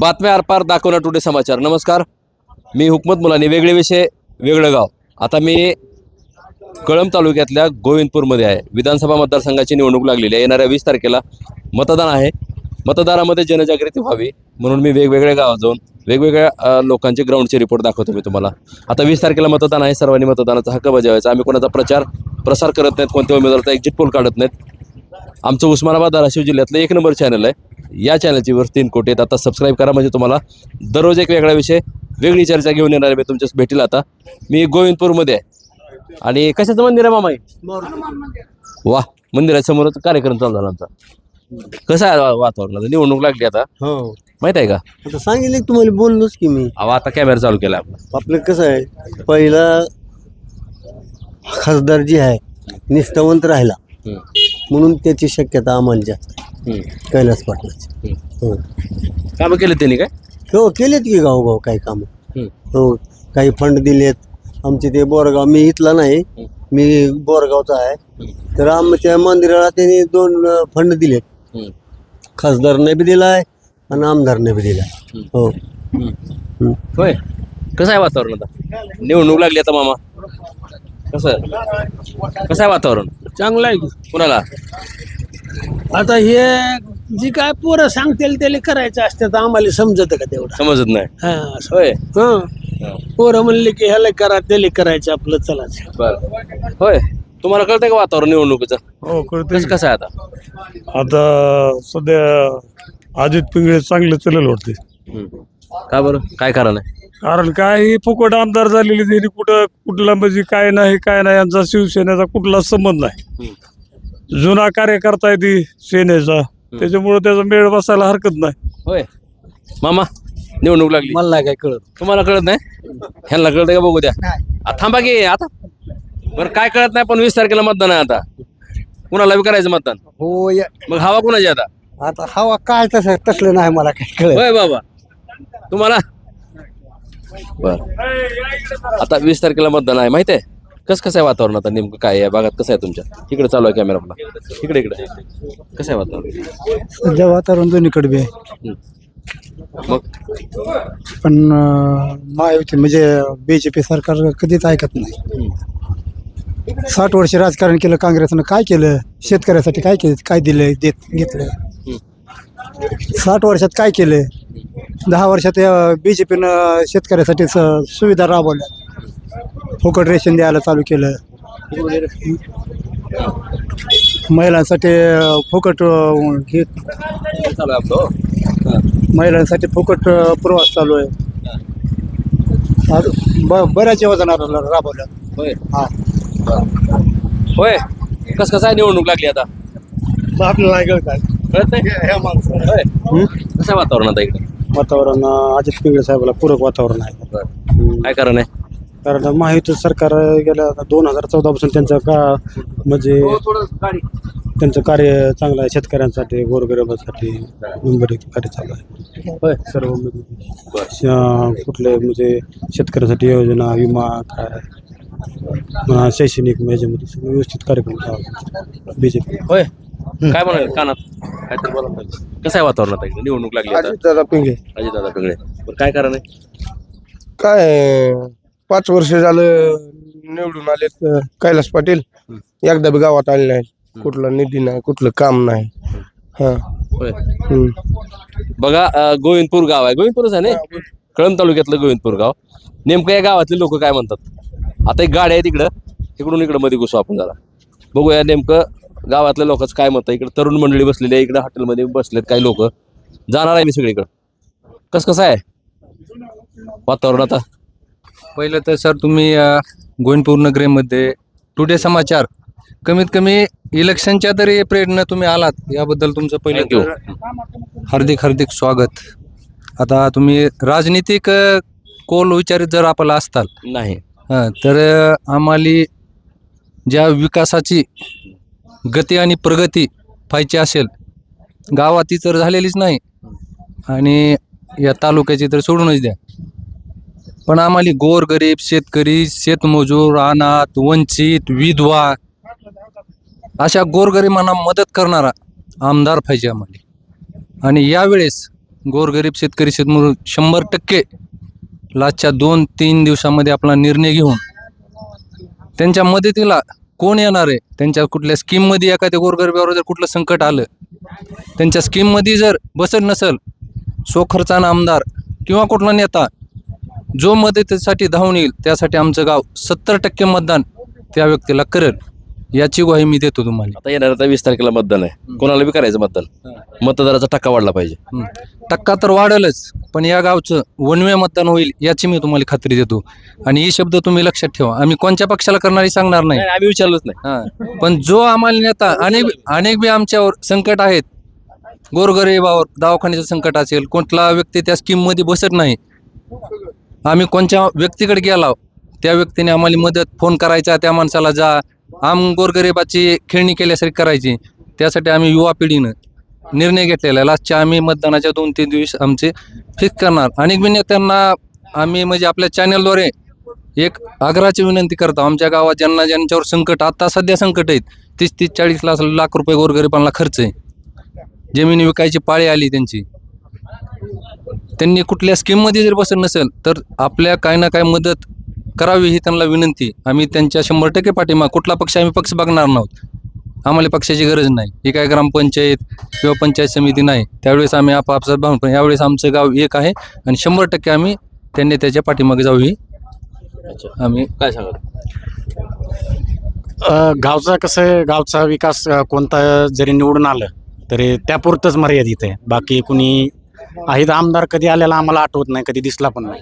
बातम्या आरपार दाखवणार टुडे समाचार. नमस्कार. मी हुकमत मुलानी. वेगळे विषय वेगळं गाव. आता मी कळंब तालुक्यातल्या गोविंदपूरमध्ये आहे. विधानसभा मतदारसंघाची निवडणूक लागलेली आहे. येणाऱ्या वीस तारखेला मतदान आहे. मतदारामध्ये जनजागृती व्हावी म्हणून मी वेगवेगळ्या गावात जाऊन वेगवेगळ्या लोकांचे ग्राउंडचे रिपोर्ट दाखवतो मी तुम्हाला. आता वीस तारखेला मतदान आहे. सर्वांनी मतदानाचा हक्क बजावायचा. आम्ही कोणाचा प्रचार प्रसार करत नाहीत कोणत्या उमेदवाराचा एक्झिट पोल काढत नाहीत. आमचं उस्मानाबाद धाराशिव जिल्ह्यातलं एक नंबर चॅनल आहे. या चॅनलची वर तीन कोटी आहेत. आता सबस्क्राईब करा म्हणजे तुम्हाला दररोज एक वेगळा विषय वेगळी चर्चा घेऊन येणार आहे मी तुमच्याच भेटील आता. मी गोविंदपूरमध्ये आहे. आणि कशाचं मंदिर आहे मामाई? वा मंदिराच्या समोरच कार्यक्रम चालू झाला आमचा. कसं आहे वा- वातावरणाचं निवडणूक लागली आता. हो. माहीत आहे का? आता सांगितलं तुम्हाला बोललोच की मी. अहो आता कॅमेरा चालू केला. आपला आपलं कसं आहे पहिला खासदार जी आहे निष्ठावंत राहिला. म्हणून त्याची शक्यता आम्हाला जास्त. आहे. हम्म, कैलास हम्म. हो. कामं केले त्यांनी काय? हो केलेत की गावगाव काही कामं. हम्म, हो काही फंड दिलेत. आमचे ते बोरगाव मी इथला नाही. मी बोरगावचा आहे. तर आमच्या मंदिराला त्यांनी दोन फंड दिलेत. हम्म, खासदारने बी दिलाय आणि आमदारने बी दिलाय. हो. होय. कसं आहे वातावरण आता? निवडणूक लागली आता मामा. कसं? कसं आहे वातावरण? चांगलं आहे कुणाला? आता हे जी काय पोरं सांगतील त्याला करायचं असतं तर आम्हाला समजत का तेवढं? समजत नाही. हा असं. होय. हं. पोरं म्हणले की ह्याला करा त्याला करायचं आपलं चलाच बर. होय. तुम्हाला कळतंय का वातावरण निवडणुकीचं? हो कळते कसं कसं आहे आता? आता सध्या अजित पिंगळे चांगले चालेल वाटते हम्म. का बरं? काय कारण आहे? कारण काय ही फुकट आमदार झालेली त्यांनी कुठं कुठला म्हणजे काय नाही काय नाही यांचा शिवसेनेचा कुठलाच संबंध नाही. जुना कार्यकर्ता आहे ती सेनेचा. त्याच्यामुळे त्याचा मेळ बसायला हरकत नाही. होय. मामा निवडणूक लागली. मला नाही काय कळत. तुम्हाला कळत नाही? ह्यांना कळतंय का बघू द्या. आ, थांबा की आता. बरं काय कळत नाही पण वीस तारखेला मतदान आहे आता. कुणाला बी करायचं मतदान? हो या. मग हवा कुणाची आता? आता हवा काय तसं तसलं नाही मला काय कळत. होय बाबा. तुम्हाला? बर. आता वीस तारखेला मतदान आहे माहिती आहे? कसं कसं आहे वातावरण आता? नेमकं काय आहे? भागात कसं आहे तुमच्या? इकडे चालू आहे कॅमेरा आपला. इकडे इकडे. कसं आहे वातावरण? सध्या वातावरण दोन्हीकडे बी आहे. मग? पण अं, महायुती म्हणजे बीजेपी सरकार कधीच ऐकत नाही. साठ वर्ष राजकारण केलं काँग्रेसनं काय केलं? शेतकऱ्यासाठी काय केलं? काय दिलं देत घेतलं साठ वर्षात काय केलं? दहा वर्षात बी जे पीनं शेतकऱ्यासाठी स- सुविधा राबवल्या. फुकट रेशन द्यायला चालू केलं. महिलांसाठी फुकट अं, हे चालू आहे आपलं हां. महिलांसाठी फुकट अ, प्रवास चालू आहे. आज ब बऱ्याच योजना रा- राबवल्या होय. हा. होय. कस कसं आहे निवडणूक लागली आता? आपल्याला काय. कळत नाही? होय. कसं आहे वातावरण आता इकडे? वातावरण अ, अजित पिंगळे साहेबाला पूरक वातावरण आहे. काय कारण आहे? कारण महायुती सरकार गेल्या दोन हजार चौदा पासून त्यांचं का म्हणजे त्यांचं कार्य चांगलं आहे शेतकऱ्यांसाठी गोरगरिबांसाठी बरेच कार्य चालू आहे. होय. सर्व म्हणजे कुठले म्हणजे शेतकऱ्यासाठी योजना विमा काय? शैक्षणिक ह्याच्यामध्ये सगळे व्यवस्थित कार्यक्रम चालू बी जे पी होय. काय म्हणाले? कानात? काय तर बोला कसं आहे वातावरण आता इकडे? निवडणूक लागली आता? दादा पिंगे अजित दादा पिंगळे. बरं काय कारण आहे? काय पाच वर्ष झालं निवडून आलेत अं, कैलास पाटील. एकदा बी गावात आले नाहीत. कुठला निधी नाही कुठलं काम नाही. हा. होय. हम्म. बघा अं, गोविंदपूर गाव आहे. गोविंदपूरच आहे ना? कळंब तालुक्यातलं गोविंदपूर गाव. नेमकं या गावातले लोक काय म्हणतात? आता एक गाडी आहे तिकडं इकडून इकडं मध्ये घुसू आपण जरा. बघूया नेमकं गावातल्या लोकांचं काय मत आहे. इकडे तरुण मंडळी बसलेली आहे. इकडे हॉटेलमध्ये बसलेत काही लोक. जाणार आहे मी सगळीकडं. कसं कसं आहे? वातावरण आता? पहिलं तर सर तुम्ही गोविंदपूर नगरीमध्ये टुडे समाचार. कमीत कमी इलेक्शनच्या तरी प्रेरणा तुम्ही आलात याबद्दल तुमचं पहिलं Thank you. तर हार्दिक हार्दिक स्वागत. आता तुम्ही राजनीतिक अ, कोल विचारित जर आपल्याला असताल नाही. हं, तर आम्हाला ज्या विकासाची गती आणि प्रगती पाहिजे असेल गावाती तर झालेलीच नाही. आणि या तालुक्याची तर सोडूनच द्या. पण आम्हाला गोरगरीब शेतकरी शेतमजूर अनाथ वंचित विधवा अशा गोरगरिबांना मदत करणारा आमदार पाहिजे आम्हाला. आणि यावेळेस गोरगरीब शेतकरी शेतमजूर शंभर टक्के लास्टच्या दोन तीन दिवसामध्ये आपला निर्णय घेऊन त्यांच्या मदतीला कोण येणार आहे? त्यांच्या कुठल्या स्कीममध्ये एखाद्या गोरगरिबावर जर कुठलं संकट आलं त्यांच्या स्कीममध्ये जर बसत नसेल स्वखर्चानं आमदार किंवा कुठला नेता जो मदतीसाठी धावून येईल त्यासाठी आमचं गाव सत्तर टक्के मतदान त्या व्यक्तीला करेल. याची ग्वाही मी देतो तुम्हाला. आता येणार आता वीस तारखेला मतदान आहे. कोणाला बी करायचं मतदान? मतदाराचा टक्का वाढला पाहिजे. हं. टक्का तर वाढेलच पण या गावचं वनवे मतदान होईल याची मी तुम्हाला खात्री देतो. आणि ही शब्द तुम्ही लक्षात ठेवा. आम्ही कोणत्या पक्षाला करणारी सांगणार नाही. नाही, आम्ही विचारलंच नाही. हा. पण जो आम्हाला नेता अनेक अनेक बी आमच्यावर संकट आहेत. गोरगरिबावर दवाखान्याचं संकट असेल कोणता व्यक्ती त्या स्कीममध्ये बसत नाही. आम्ही कोणत्या व्यक्तीकडे गेलो त्या व्यक्तीने आम्हाला मदत फोन करायचा त्या माणसाला जा आम गोरगरिबाची खेळणी केल्यासारखी करायची. त्यासाठी आम्ही युवा पिढीनं निर्णय घेतलेला आहे. लास्टच्या आम्ही मतदानाच्या दोन तीन दिवस आमचे फिक्स करणार. अनेक मी नेत्यांना आम्ही म्हणजे आपल्या चॅनलद्वारे एक आग्रहाची विनंती करतो. आमच्या गावात ज्यांना ज्यांच्यावर संकट आता सध्या संकट आहेत तीस तीस चाळीस लाख लाख रुपये गोरगरिबांना खर्च आहे. जमिनी विकायची पाळी आली त्यांची. त्यांनी कुठल्या स्कीममध्ये जर बसत नसेल तर आपल्या काय ना काय मदत करावी ही त्यांना विनंती. आम्ही त्यांच्या शंभर टक्के पाठिंबा कुठला पक्ष आम्ही पक्ष बघणार नाहोत. आम्हाला पक्षाची गरज नाही. ही काय ग्रामपंचायत किंवा पंचायत समिती नाही. त्यावेळेस आम्ही आपापसात भावून पण यावेळेस आमचं गाव एक आहे आणि शंभर टक्के आम्ही त्यांनी त्याच्या पाठीमागे जाऊ ही आम्ही काय सांगा गावचा कसं आहे गावचा विकास कोणता जरी निवडून आलं तरी त्यापुरतंच मर्यादित आहे. बाकी कुणी आहेत आमदार कधी आलेला आम्हाला आठवत नाही कधी दिसला पण नाही.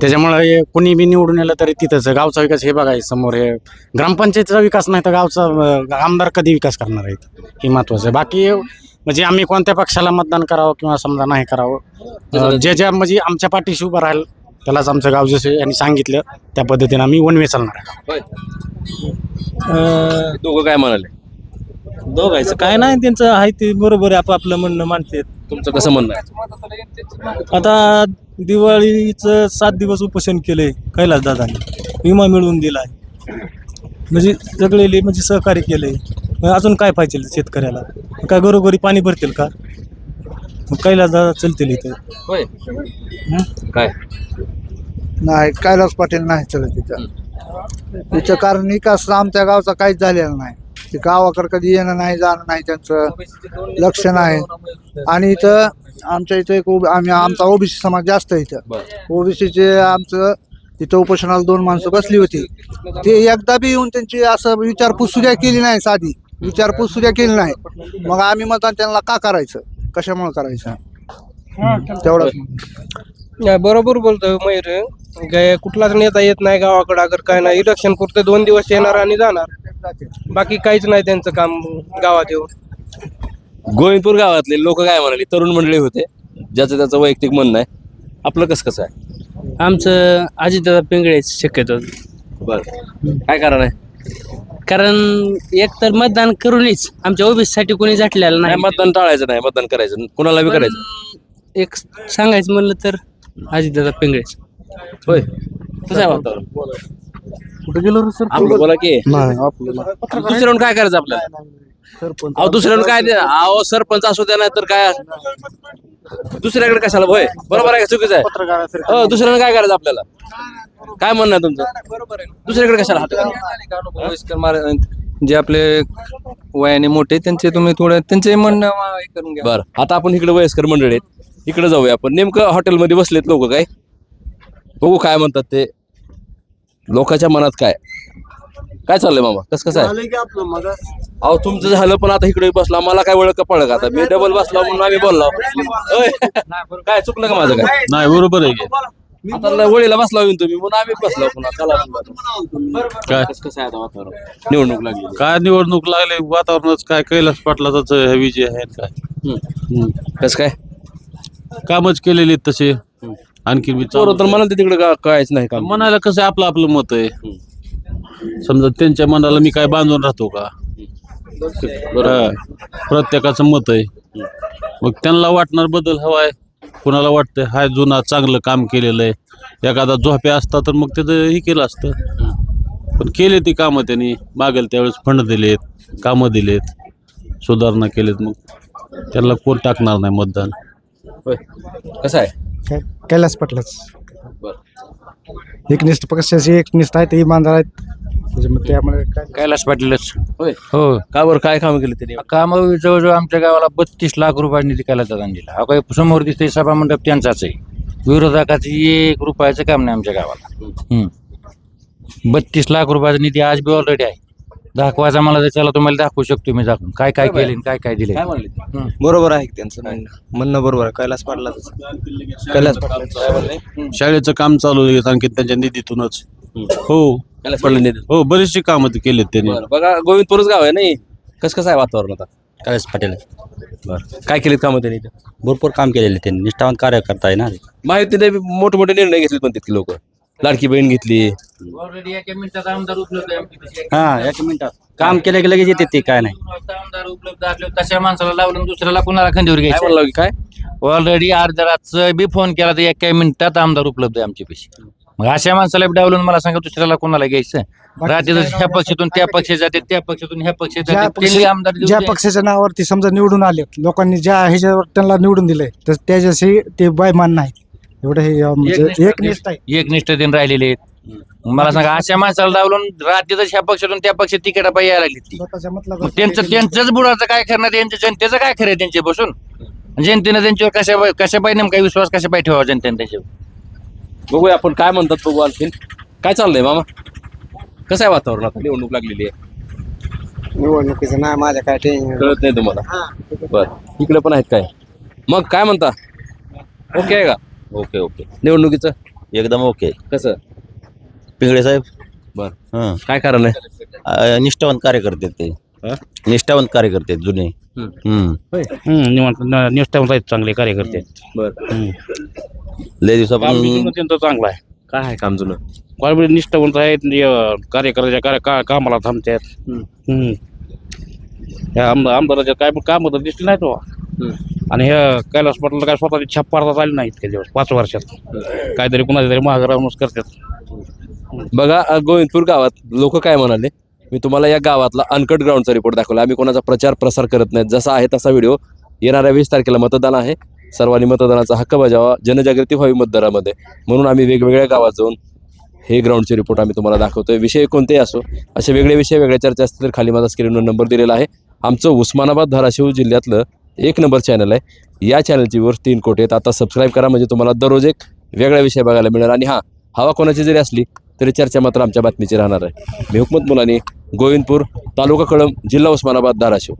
त्याच्यामुळे हे कुणी बी निवडून आलं तरी तिथंच गावचा विकास हे बघाय समोर हे ग्रामपंचायतीचा विकास नाही तर गावचा आमदार कधी विकास करणार आहेत? हे महत्वाचं आहे. बाकी म्हणजे आम्ही कोणत्या पक्षाला मतदान करावं किंवा समजा नाही करावं अ, जे ज्या म्हणजे आमच्या पाठीशी उभं राहील त्यालाच आमचं गाव जसं यांनी सांगितलं त्या पद्धतीने आम्ही वनवे चालणार आहे. दोघं काय म्हणाले? दोघायचं. काय नाही त्यांचं आहे ते बरोबर आहे आपापलं म्हणणं मानते तुमचं कसं म्हणणं आहे? आता दिवाळीचं सात दिवस उपोषण केले कैलास दादाने. विमा मिळवून दिलाय. म्हणजे सगळे म्हणजे सहकार्य केले मग अजून काय पाहिजे शेतकऱ्याला? काय घरोघरी पाणी भरतील का? मग कैलास दादा चलतील इथे. होय. काय? नाही कैलास पाटील नाही चलत तिथं तिचं कारण विकास आमच्या गावचा काहीच झालेला नाही. ते गावाकडे कधी येणं नाही जाणं नाही त्यांचं. लक्ष नाही. आणि इथं आमच्या इथं एक आम्ही आमचा ओबीसी समाज जास्त आहे इथं. ओबीसीचे आमचं तिथं उपोषणाला दोन माणसं बसली होती. ते एकदा बी येऊन त्यांची असं विचारपूस सुद्धा केली नाही साधी. विचारपूस सुद्धा केली नाही. मग आम्ही मतदान त्यांना का करायचं? कशामुळे करायचं? तेवढंच. नाही बरोबर बोलतोय मयूर. कुठलाच नेता येत नाही गावाकडे. अगर काय नाही इलेक्शन पुरते दोन दिवस येणार आणि जाणार. बाकी काहीच नाही त्यांचं काम गावात येऊन. गोविंदपूर गावातले लोक काय म्हणाले? तरुण मंडळी होते ज्याचं त्याचं वैयक्तिक म्हणणं आहे. आपलं कसं कसं आहे? आमचं अजितदादा पिंगळेच शक्यतो. बरं. काय कारण आहे? कारण एक तर मतदान करूनच आमच्या ओबीसी साठी कोणी झटलेलं नाही. नाही मतदान टाळायचं नाही मतदान करायचं. कुणाला बी करायचं. एक सांगायचं म्हणलं तर अजितदादा पिंगळेच. होय. कसं आहे वातावरण? कुठे गेलो सर आपलं बोला की. दुसऱ्याहून काय करायचं आपल्याला? अहो दुसऱ्याहून काय अहो सरपंच असू द्या नाही तर काय? दुसऱ्याकडे कशाला भय? बरोबर आहे का? चुकीचं आहे. हो दुसऱ्यानं काय करायचं आपल्याला? काय म्हणणं आहे तुमचं? दुसऱ्याकडे कशाला हात? घालायचा? वयस्कर मार जे आपले वयाने मोठे त्यांचे तुम्ही थोडं त्यांचे म्हणणं वा- हे करून घ्या. बरं आता आपण इकडे वयस्कर मंडळी आहेत. इकडे जाऊया आपण. नेमकं हॉटेलमध्ये बसलेत लोक काय? बघू काय म्हणतात ते. लोकांच्या मनात काय? काय चाललंय मामा? कसं कसं आहे? अहो तुमचं झालं पण आता इकडे बसला. मला काय ओळख पडलं का आता? मी डबल बसला म्हणून आम्ही बोललो. होय. काय चुकलं का माझं काय? नाही बरोबर आहे की. आता लय वळीला बसला होईन तुम्ही म्हणून आम्ही बसलो पुन्हा. चला म्हणलं. काय? कसं कसं आहे आता वातावरण? निवडणूक लागली. काय निवडणूक लागले? वातावरणाच काय कैलास पाटलाचाच हे विजय आहे काय? कसं काय? कामच केलेली तसे. आणखी मी चोर तर म्हणाल तिकडे का कायच नाही काम. म्हणायला कसं आपलं आपलं मत आहे. समजा त्यांच्या मनाला मी काय बांधून राहतो का? हा. प्रत्येकाचं मत आहे. मग त्यांना वाटणार बदल हवाय कुणाला वाटतंय हाय जुना चांगलं काम केलेलं आहे. एखादा झोप्या असता तर मग त्याचं हे केलं असतं. पण केले ती कामं त्यांनी. मागेल त्यावेळेस फंड दिलेत कामं दिलेत सुधारणा केलेत मग. त्यांना कोण टाकणार नाही मतदान? होय. कसं आहे? कै- कैलास पाटलाच. बरं. एकनिष्ठ पक्षाचे एकनिष्ठ आहेत इमानदार आहेत. त्याच्यामुळे त्यामुळे काय कैलास पाटीलच. होय. हो. का बरं? काय कामं केली त्यांनी? काम जवळजवळ आमच्या गावाला बत्तीस लाख रुपयांनी निधी कैलास दिला हा काही समोर दिसते सभा मंडप त्यांचाच आहे. विरोधकाचं एक रुपयाचं काम नाही आमच्या गावाला. बत्तीस लाख रुपयाचा निधी आज बी ऑलरेडी आहे. दाखवायचा मला तर चला तुम्हाला दाखवू शकतो मी दाखवून. काय काय केले काय काय दिले? काय म्हणले? बरोबर आहे त्यांचं म्हणणं. म्हणणं बरोबर आहे. कैलास पाटलाच. कैलास पाटला शाळेचं काम चालू आहे आणखी त्यांच्या निधीतूनच. हो. त्याला पडलं नाही हो बरेचसे काम केलेत त्यांनी. बरं बघा गोविंदपूरच गाव आहे नाही कसं कसं आहे वातावरण आता? कैलास पाटील. बरं. काय केलेत कामं त्यांनी इथं? भरपूर काम केलेले त्यांनी. निष्ठावान कार्यकर्ता आहे ना. माहितीने मोठे मोठे निर्णय घेतले पण तितकी लोक. लाडकी बहीण घेतली. ऑलरेडी एका मिनिटात आमदार उपलब्ध आहे हा एक मिनिटात. काम केलं की लगेच येते ते काय नाही. आमदार उपलब्ध असले तशा माणसाला लावलं आणि दुसऱ्याला कुणाला खंडीवर काय घ्यायचं? काय? ऑलरेडी अर्धरातचं बी फोन केला तर एका मिनिटात आमदार उपलब्ध आहे आमच्या पैसे मग अशा माणसाला बी डावलून मला सांगा दुसऱ्याला कोणाला घ्यायचं? रात्री ह्या पक्षातून त्या पक्षात जाते त्या पक्षातून ह्या पक्षात ज्या जाते पक्ष- त्यांनी आमदार घेऊन ज्या. पक्षाच्या नावावरती समजा निवडून आले लोकांनी ज्या ह्याच्यावर त्यांना निवडून दिलंय तर त्याच्याशी ते बायमान नाही एवढं हे अं, म्हणजे एकनिष्ठ- एकनिष्ठ आहे. एकनिष्ठ दिन राहिलेले आहेत. मला सांगा अशा माणसाला डावलून रात्रीतच ह्या पक्षातून त्या पक्षात तिकीट पाहिजे यायला लागली ती. स्वतःच्या मग मतलबाचं त्यांचं त्यांचंच बुडाचं काय करणार? त्यांच्या जनतेचं काय खरं त्यांचे बसून? जनतेनं त्यांच्यावर कशा कशा पाहिजे नेमका विश्वास कशा पाहिजे ठेवा जनतेने त्याच्यावर? बघूया आपण काय म्हणतात बघू आणखीन. काय चाललंय मामा? कसं आहे वातावरण आता? निवडणूक लागलेली आहे. निवडणुकीचं नाही माझ्या काय टेन्शन कळत नाही तुम्हाला? बर. इकडे पण आहेत काय? मग काय म्हणता? ओके आहे का? Okay okay. निवडणुकीचं? एकदम ओके. कसं? पिंगळे साहेब. बर. हं. काय कारण आहे? अं, निष्ठावंत कार्यकर्ते ते. हं? निष्ठावंत कार्यकर्ते आहेत जुने. हम्म. हं. निष्ठावंत आहेत चांगले कार्यकर्ते. बर. लय दिवसापासून त्यांचं चांगलं आहे. काय आहे काम जुनं? काय निष्ठावंत आहेत कार्यकर्त्याच्या कार्य का- कामाला थांबतात हम्म. ह्या आमदार आमदाराच्या काय काम तर दिसले नाही तो आणि ह्या कैलास पाटला काय स्वतःची छाप पाडता आली नाही इतक्या दिवस पाच वर्षात. काहीतरी कुणाच्या तरी महाग राहूनच करतात बघा गोविंदपूर गावात लोक काय म्हणाले? मी तुम्हाला या गावातला अनकट ग्राउंडचा रिपोर्ट दाखवला. आम्ही कोणाचा प्रचार प्रसार करत नाही जसा आहे तसा व्हिडिओ येणाऱ्या वीस तारखेला मतदान आहे. सर्वांनी मतदानाचा हक्क बजावा. जनजागृती व्हावी मतदारामध्ये म्हणून आम्ही वेगवेगळ्या गावात जाऊन हे ग्राउंडचे रिपोर्ट आम्ही तुम्हाला दाखवतोय. विषय कोणतेही असो असे वेगळे विषय वेगळ्या चर्चा असतील तर खाली माझा स्क्रीनवर नंबर दिलेला आहे. आमचं उस्मानाबाद धाराशिव जिल्ह्यातलं एक नंबर चॅनल आहे. या चॅनलची वर तीन कोटी आहेत. आता सबस्क्राईब करा. म्हणजे तुम्हाला दररोज एक वेगळा विषय बघायला मिळेल. आणि हां हवा कोणाची जरी असली तरी चर्चा मात्र आमच्या बातमीची राहणार आहे. मी हुकमत मुलानी गोविंदपूर तालुका कळम जिल्हा उस्मानाबाद धाराशिव.